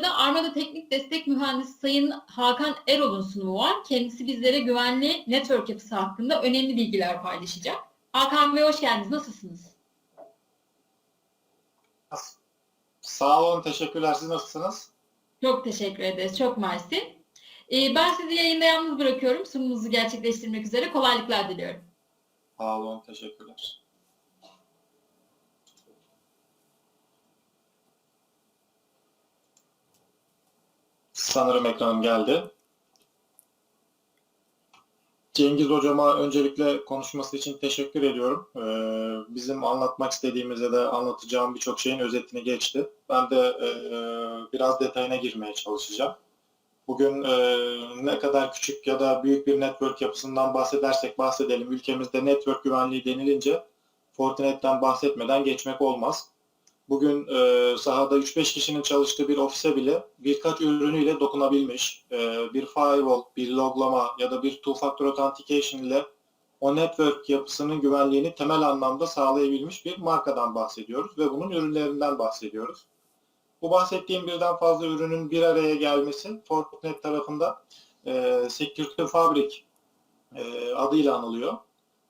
sırada Armada Teknik Destek Mühendisi Sayın Hakan Erol'un sunumu var. Kendisi bizlere güvenli network yapısı hakkında önemli bilgiler paylaşacak. Hakan Bey hoş geldiniz. Nasılsınız? Sağ olun, teşekkürler. Siz nasılsınız? Çok teşekkür ederiz. Çok mersi. Ee, ben sizi yayında yalnız bırakıyorum. Sunumunuzu gerçekleştirmek üzere. Kolaylıklar diliyorum. Sağ olun, teşekkürler. Sanırım ekranım geldi. Cengiz Hocama öncelikle konuşması için teşekkür ediyorum. Ee, bizim anlatmak istediğimizde de anlatacağım birçok şeyin özetini geçti. Ben de e, biraz detayına girmeye çalışacağım. Bugün e, ne kadar küçük ya da büyük bir network yapısından bahsedersek bahsedelim. Ülkemizde network güvenliği denilince Fortinet'ten bahsetmeden geçmek olmaz. Bugün e, sahada 3-5 kişinin çalıştığı bir ofise bile birkaç ürünüyle dokunabilmiş, e, bir firewall, bir loglama ya da bir two-factor authentication ile o network yapısının güvenliğini temel anlamda sağlayabilmiş bir markadan bahsediyoruz ve bunun ürünlerinden bahsediyoruz. Bu bahsettiğim birden fazla ürünün bir araya gelmesi Fortinet tarafında e, Security Fabric e, adıyla anılıyor.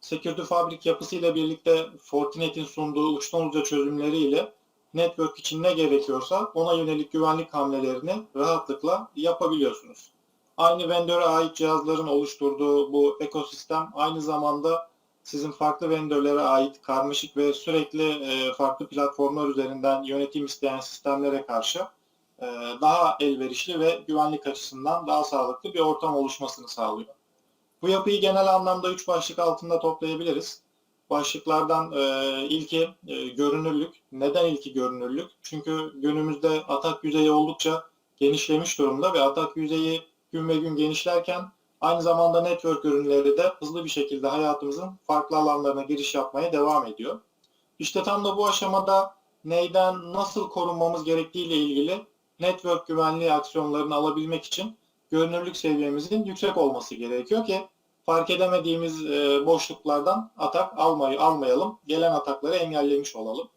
Security Fabric yapısıyla birlikte Fortinet'in sunduğu uçtan uca çözümleriyle network için ne gerekiyorsa ona yönelik güvenlik hamlelerini rahatlıkla yapabiliyorsunuz. Aynı vendöre ait cihazların oluşturduğu bu ekosistem aynı zamanda sizin farklı vendörlere ait karmaşık ve sürekli e, farklı platformlar üzerinden yönetim isteyen sistemlere karşı e, daha elverişli ve güvenlik açısından daha sağlıklı bir ortam oluşmasını sağlıyor. Bu yapıyı genel anlamda üç başlık altında toplayabiliriz. Başlıklardan e, ilki e, görünürlük. Neden ilki görünürlük? Çünkü günümüzde atak yüzeyi oldukça genişlemiş durumda ve atak yüzeyi gün ve gün genişlerken aynı zamanda network ürünleri de hızlı bir şekilde hayatımızın farklı alanlarına giriş yapmaya devam ediyor. İşte tam da bu aşamada neyden nasıl korunmamız gerektiği ile ilgili network güvenliği aksiyonlarını alabilmek için görünürlük seviyemizin yüksek olması gerekiyor ki fark edemediğimiz e, boşluklardan atak almayı almayalım. Gelen atakları engellemiş olalım.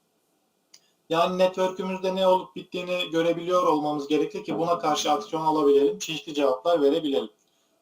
Yani network'ümüzde ne olup bittiğini görebiliyor olmamız gerekli ki buna karşı aksiyon alabilelim, çeşitli cevaplar verebilelim.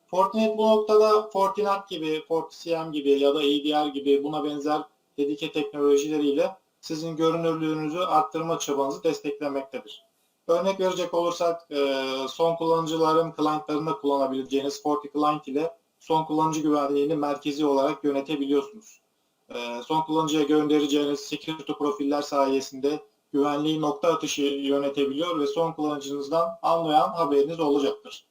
Fortinet bu noktada Fortinet gibi, FortiCM gibi ya da EDR gibi buna benzer dedike teknolojileriyle sizin görünürlüğünüzü arttırma çabanızı desteklemektedir. Örnek verecek olursak e, son kullanıcıların clientlarında kullanabileceğiniz FortiClient ile son kullanıcı güvenliğini merkezi olarak yönetebiliyorsunuz. Ee, son kullanıcıya göndereceğiniz security profiller sayesinde güvenliği nokta atışı yönetebiliyor ve son kullanıcınızdan anlayan haberiniz olacaktır.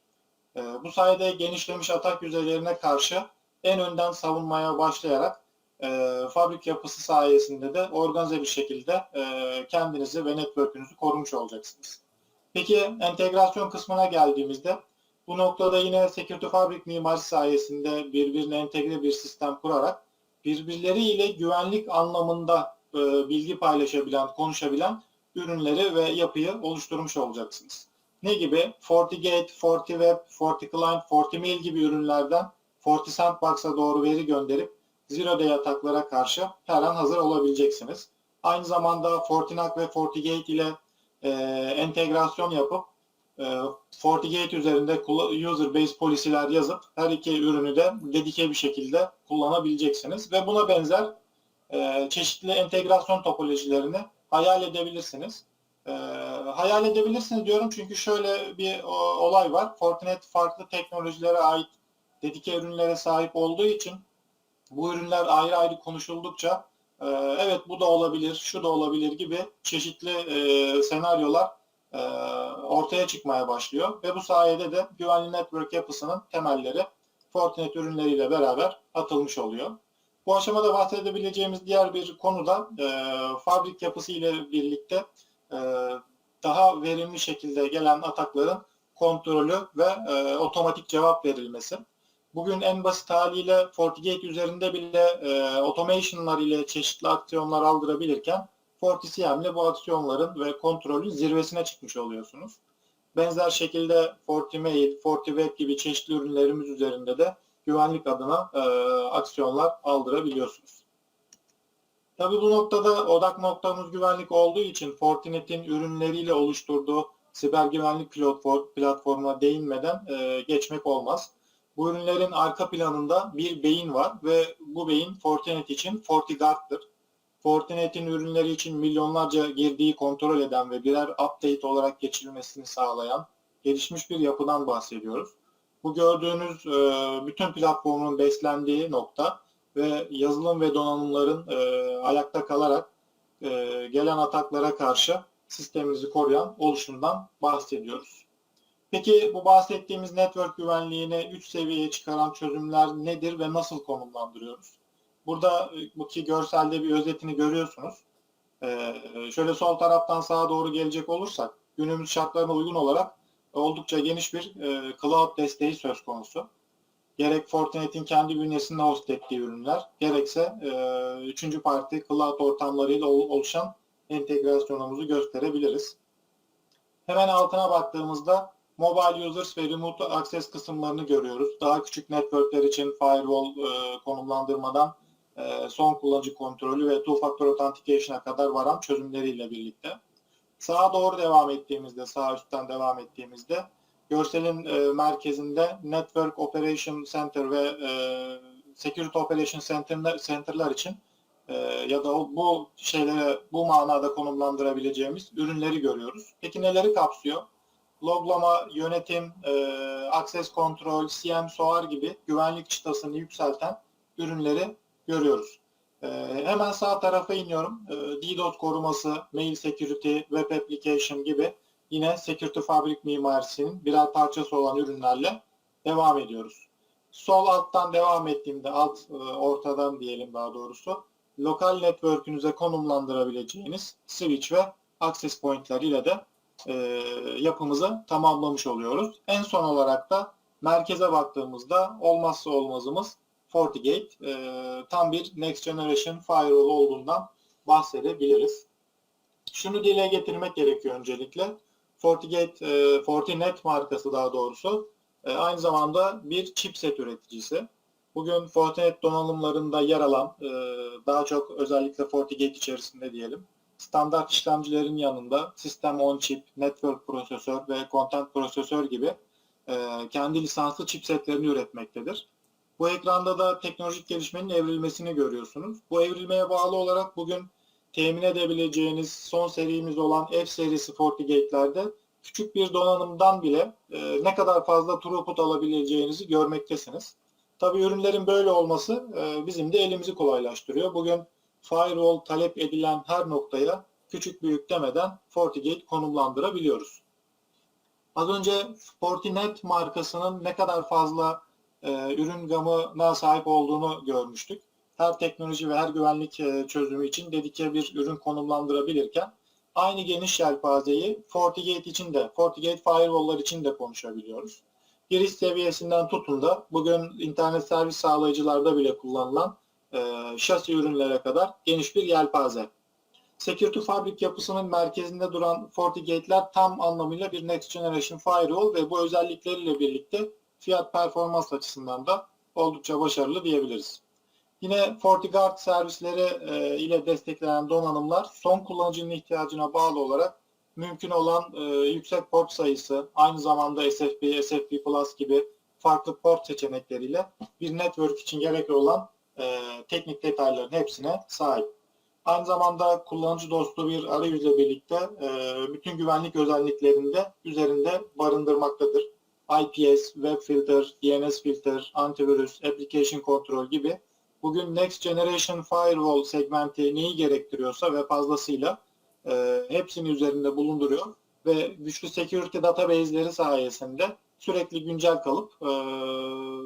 Ee, bu sayede genişlemiş atak yüzeylerine karşı en önden savunmaya başlayarak e, fabrik yapısı sayesinde de organize bir şekilde e, kendinizi ve network'ünüzü korumuş olacaksınız. Peki entegrasyon kısmına geldiğimizde bu noktada yine Security Fabric mimarisi sayesinde birbirine entegre bir sistem kurarak birbirleriyle güvenlik anlamında e, bilgi paylaşabilen, konuşabilen ürünleri ve yapıyı oluşturmuş olacaksınız. Ne gibi? FortiGate, FortiWeb, FortiClient, FortiMail gibi ürünlerden FortiSandbox'a doğru veri gönderip Zero Day ataklara karşı her an hazır olabileceksiniz. Aynı zamanda FortiNAC ve FortiGate ile e, entegrasyon yapıp FortiGate üzerinde user based polisiler yazıp her iki ürünü de dedike bir şekilde kullanabileceksiniz ve buna benzer e, çeşitli entegrasyon topolojilerini hayal edebilirsiniz. E, hayal edebilirsiniz diyorum çünkü şöyle bir olay var. Fortinet farklı teknolojilere ait dedike ürünlere sahip olduğu için bu ürünler ayrı ayrı konuşuldukça e, evet bu da olabilir, şu da olabilir gibi çeşitli e, senaryolar e, ortaya çıkmaya başlıyor ve bu sayede de güvenli network yapısının temelleri Fortinet ürünleriyle beraber atılmış oluyor. Bu aşamada bahsedebileceğimiz diğer bir konu da e, fabrik yapısı ile birlikte e, daha verimli şekilde gelen atakların kontrolü ve e, otomatik cevap verilmesi. Bugün en basit haliyle FortiGate üzerinde bile e, automation'lar ile çeşitli aksiyonlar aldırabilirken FortiCM ile bu aksiyonların ve kontrolün zirvesine çıkmış oluyorsunuz. Benzer şekilde FortiMail, FortiWeb gibi çeşitli ürünlerimiz üzerinde de güvenlik adına e, aksiyonlar aldırabiliyorsunuz. Tabi bu noktada odak noktamız güvenlik olduğu için Fortinet'in ürünleriyle oluşturduğu siber güvenlik platform, platformuna değinmeden e, geçmek olmaz. Bu ürünlerin arka planında bir beyin var ve bu beyin Fortinet için FortiGuard'dır. Fortinet'in ürünleri için milyonlarca girdiği kontrol eden ve birer update olarak geçirilmesini sağlayan gelişmiş bir yapıdan bahsediyoruz. Bu gördüğünüz e, bütün platformun beslendiği nokta ve yazılım ve donanımların e, ayakta kalarak e, gelen ataklara karşı sistemimizi koruyan oluşumdan bahsediyoruz. Peki bu bahsettiğimiz network güvenliğini 3 seviyeye çıkaran çözümler nedir ve nasıl konumlandırıyoruz? Burada e, ki görselde bir özetini görüyorsunuz. Ee, şöyle sol taraftan sağa doğru gelecek olursak günümüz şartlarına uygun olarak oldukça geniş bir e, cloud desteği söz konusu. Gerek Fortinet'in kendi bünyesinde host ettiği ürünler, gerekse e, üçüncü parti cloud ortamlarıyla ol- oluşan entegrasyonumuzu gösterebiliriz. Hemen altına baktığımızda Mobile Users ve Remote Access kısımlarını görüyoruz. Daha küçük networkler için firewall e, konumlandırmadan e, son kullanıcı kontrolü ve two-factor authentication'a kadar varan çözümleriyle birlikte. Sağa doğru devam ettiğimizde, sağ üstten devam ettiğimizde görselin e, merkezinde Network Operation Center ve e, Security Operation Center'lar, Center'lar için e, ya da bu şeylere bu manada konumlandırabileceğimiz ürünleri görüyoruz. Peki neleri kapsıyor? Loglama, yönetim, e, access control, CM, SOAR gibi güvenlik çıtasını yükselten ürünleri görüyoruz. E, hemen sağ tarafa iniyorum. E, DDoS koruması, mail security, web application gibi yine Security Fabric mimarisinin birer parçası olan ürünlerle devam ediyoruz. Sol alttan devam ettiğimde, alt e, ortadan diyelim daha doğrusu, lokal network'ünüze konumlandırabileceğiniz switch ve access point'ler ile de e, yapımızı tamamlamış oluyoruz. En son olarak da merkeze baktığımızda olmazsa olmazımız FortiGate. E, tam bir Next Generation Firewall olduğundan bahsedebiliriz. Şunu dile getirmek gerekiyor öncelikle. FortiGate, e, Fortinet markası daha doğrusu e, aynı zamanda bir chipset üreticisi. Bugün Fortinet donanımlarında yer alan, e, daha çok özellikle FortiGate içerisinde diyelim, standart işlemcilerin yanında sistem on chip, network prosesör ve content prosesör gibi e, kendi lisanslı chipsetlerini üretmektedir. Bu ekranda da teknolojik gelişmenin evrilmesini görüyorsunuz. Bu evrilmeye bağlı olarak bugün temin edebileceğiniz son serimiz olan F serisi FortiGate'lerde küçük bir donanımdan bile e, ne kadar fazla throughput alabileceğinizi görmektesiniz. Tabii ürünlerin böyle olması e, bizim de elimizi kolaylaştırıyor. Bugün firewall talep edilen her noktaya küçük büyük demeden FortiGate konumlandırabiliyoruz. Az önce Fortinet markasının ne kadar fazla e, ürün gamına sahip olduğunu görmüştük. Her teknoloji ve her güvenlik e, çözümü için dedike bir ürün konumlandırabilirken aynı geniş yelpazeyi FortiGate için de, FortiGate firewall'lar için de konuşabiliyoruz. Giriş seviyesinden tutun da bugün internet servis sağlayıcılarda bile kullanılan e, şasi ürünlere kadar geniş bir yelpaze. Security Fabric yapısının merkezinde duran FortiGate'ler tam anlamıyla bir Next Generation Firewall ve bu özellikleriyle birlikte fiyat performans açısından da oldukça başarılı diyebiliriz. Yine FortiGuard servisleri e, ile desteklenen donanımlar son kullanıcının ihtiyacına bağlı olarak mümkün olan e, yüksek port sayısı, aynı zamanda SFP, SFP Plus gibi farklı port seçenekleriyle bir network için gerekli olan e, teknik detayların hepsine sahip. Aynı zamanda kullanıcı dostu bir arayüzle birlikte e, bütün güvenlik özelliklerini de üzerinde barındırmaktadır. IPS, Web Filter, DNS Filter, Antivirüs, Application Control gibi bugün Next Generation Firewall segmenti neyi gerektiriyorsa ve fazlasıyla e, hepsini üzerinde bulunduruyor ve güçlü security database'leri sayesinde sürekli güncel kalıp e,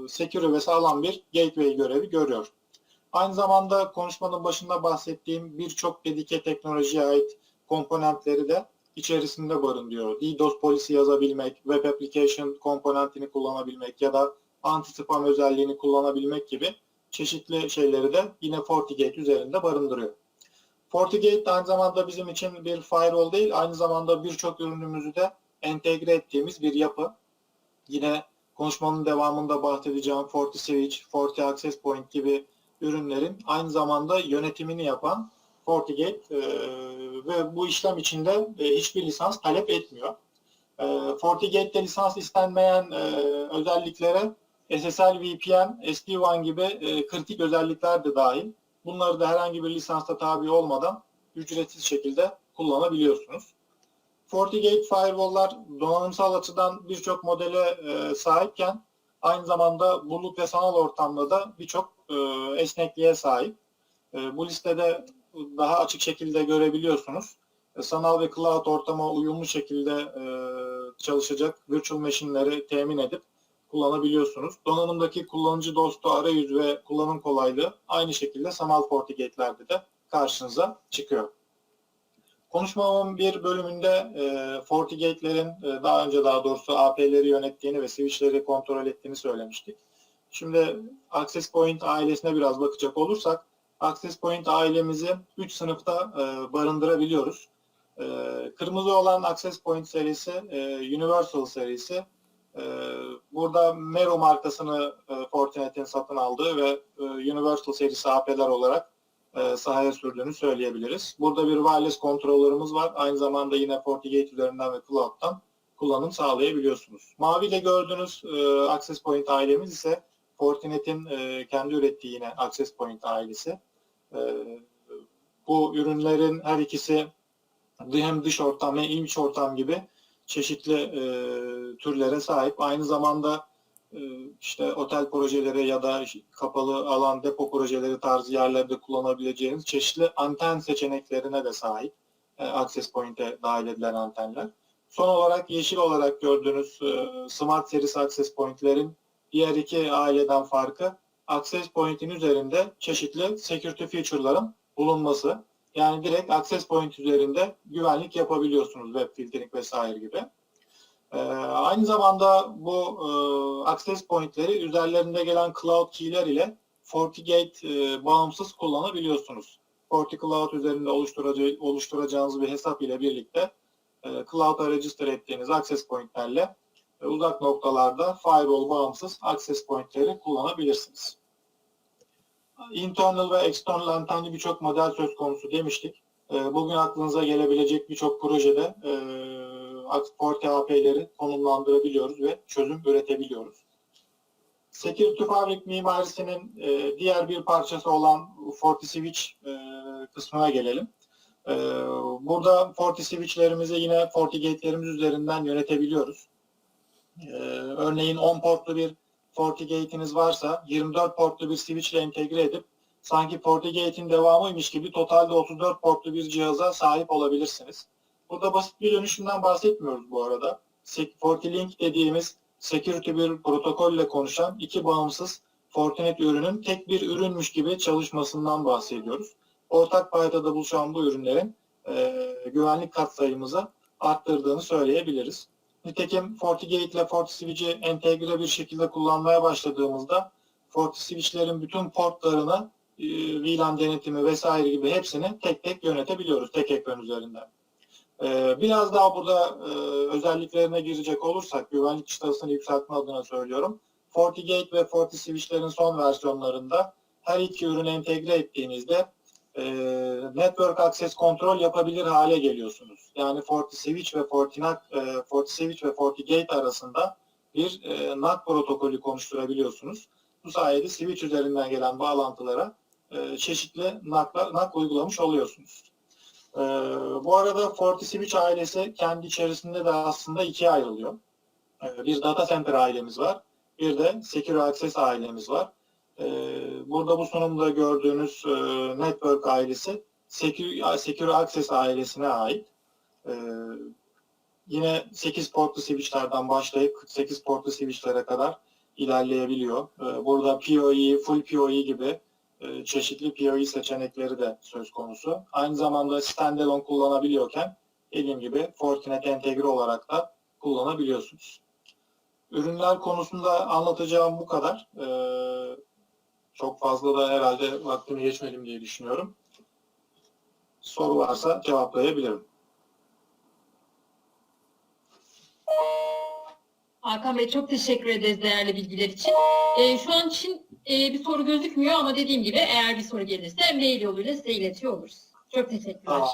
secure ve sağlam bir gateway görevi görüyor. Aynı zamanda konuşmanın başında bahsettiğim birçok dedike teknolojiye ait komponentleri de içerisinde barındırıyor. DDoS polisi yazabilmek, web application komponentini kullanabilmek ya da anti-spam özelliğini kullanabilmek gibi çeşitli şeyleri de yine FortiGate üzerinde barındırıyor. FortiGate aynı zamanda bizim için bir firewall değil, aynı zamanda birçok ürünümüzü de entegre ettiğimiz bir yapı. Yine konuşmanın devamında bahsedeceğim FortiSwitch, FortiAccess Point gibi ürünlerin aynı zamanda yönetimini yapan FortiGate e, ve bu işlem içinde e, hiçbir lisans talep etmiyor. E, FortiGate'de lisans istenmeyen e, özelliklere SSL VPN, SD-WAN gibi e, kritik özellikler de dahil. Bunları da herhangi bir lisansta tabi olmadan ücretsiz şekilde kullanabiliyorsunuz. FortiGate firewall'lar donanımsal açıdan birçok modele e, sahipken aynı zamanda bulut ve sanal ortamda da birçok e, esnekliğe sahip. E, bu listede daha açık şekilde görebiliyorsunuz. E, sanal ve cloud ortama uyumlu şekilde e, çalışacak virtual machine'leri temin edip kullanabiliyorsunuz. Donanımdaki kullanıcı dostu arayüz ve kullanım kolaylığı aynı şekilde sanal FortiGate'lerde de karşınıza çıkıyor. Konuşmamın bir bölümünde e, FortiGate'lerin e, daha önce daha doğrusu AP'leri yönettiğini ve switch'leri kontrol ettiğini söylemiştik. Şimdi Access Point ailesine biraz bakacak olursak Access Point ailemizi 3 sınıfta e, barındırabiliyoruz. E, kırmızı olan Access Point serisi e, Universal serisi. E, burada Mero markasını e, Fortinet'in satın aldığı ve e, Universal serisi AP'ler olarak e, sahaya sürdüğünü söyleyebiliriz. Burada bir wireless kontrolörümüz var. Aynı zamanda yine FortiGate üzerinden ve cloud'dan kullanım sağlayabiliyorsunuz. Mavi ile gördüğünüz e, Access Point ailemiz ise Fortinet'in e, kendi ürettiği yine Access Point ailesi. E, bu ürünlerin her ikisi hem dış ortam hem iç ortam gibi çeşitli e, türlere sahip. Aynı zamanda e, işte otel projeleri ya da kapalı alan depo projeleri tarzı yerlerde kullanabileceğiniz çeşitli anten seçeneklerine de sahip. E, Access Point'e dahil edilen antenler. Son olarak yeşil olarak gördüğünüz e, Smart serisi Access Point'lerin diğer iki aileden farkı Access Point'in üzerinde çeşitli security feature'ların bulunması. Yani direkt Access Point üzerinde güvenlik yapabiliyorsunuz web filtering vesaire gibi. Ee, aynı zamanda bu e, access pointleri üzerlerinde gelen cloud key'ler ile FortiGate e, bağımsız kullanabiliyorsunuz. FortiCloud üzerinde oluşturaca- oluşturacağınız bir hesap ile birlikte e, cloud'a register ettiğiniz access pointlerle e, uzak noktalarda firewall bağımsız access pointleri kullanabilirsiniz. Internal ve external antenli birçok model söz konusu demiştik. E, bugün aklınıza gelebilecek birçok projede e, Forti AP'leri konumlandırabiliyoruz ve çözüm üretebiliyoruz. Security Fabric mimarisinin e, diğer bir parçası olan Forti Switch e, kısmına gelelim. Burada Forti Switch'lerimizi yine FortiGate'lerimiz üzerinden yönetebiliyoruz. E, örneğin 10 portlu bir FortiGate'iniz varsa 24 portlu bir switch ile entegre edip sanki FortiGate'in devamıymış gibi totalde 34 portlu bir cihaza sahip olabilirsiniz. Burada basit bir dönüşümden bahsetmiyoruz bu arada. FortiLink dediğimiz security bir protokolle konuşan iki bağımsız Fortinet ürünün tek bir ürünmüş gibi çalışmasından bahsediyoruz. Ortak paydada buluşan bu ürünlerin e, güvenlik katsayımızı arttırdığını söyleyebiliriz. Nitekim FortiGate ile FortiSwitch'i entegre bir şekilde kullanmaya başladığımızda FortiSwitch'lerin bütün portlarını e, VLAN denetimi vesaire gibi hepsini tek tek yönetebiliyoruz tek ekran üzerinden. Ee, Biraz daha burada e, özelliklerine girecek olursak güvenlik çıtasını yükseltme adına söylüyorum. FortiGate ve FortiSwitch'lerin son versiyonlarında her iki ürünü entegre ettiğinizde e, Network Access Control yapabilir hale geliyorsunuz. Yani FortiSwitch ve FortiNAC, e, FortiSwitch ve FortiGate arasında bir e, NAC protokolü konuşturabiliyorsunuz. Bu sayede switch üzerinden gelen bağlantılara e, çeşitli NAC'lar, NAC uygulamış oluyorsunuz. Ee, bu arada FortiSwitch ailesi kendi içerisinde de aslında ikiye ayrılıyor. Ee, bir data center ailemiz var. Bir de Secure Access ailemiz var. Ee, burada bu sunumda gördüğünüz e, Network ailesi Secure, Secure Access ailesine ait. Ee, yine 8 portlu switchlerden başlayıp 48 portlu switchlere kadar ilerleyebiliyor. Ee, burada PoE, Full PoE gibi e, çeşitli PoE seçenekleri de söz konusu. Aynı zamanda standalone kullanabiliyorken dediğim gibi Fortinet entegre olarak da kullanabiliyorsunuz. Ürünler konusunda anlatacağım bu kadar. Çok fazla da herhalde vaktimi geçmedim diye düşünüyorum. Soru varsa cevaplayabilirim. Hakan Bey çok teşekkür ederiz değerli bilgiler için. Ee, şu an için e, bir soru gözükmüyor ama dediğim gibi eğer bir soru gelirse mail yoluyla size iletiyor oluruz. Çok teşekkürler. Tamam.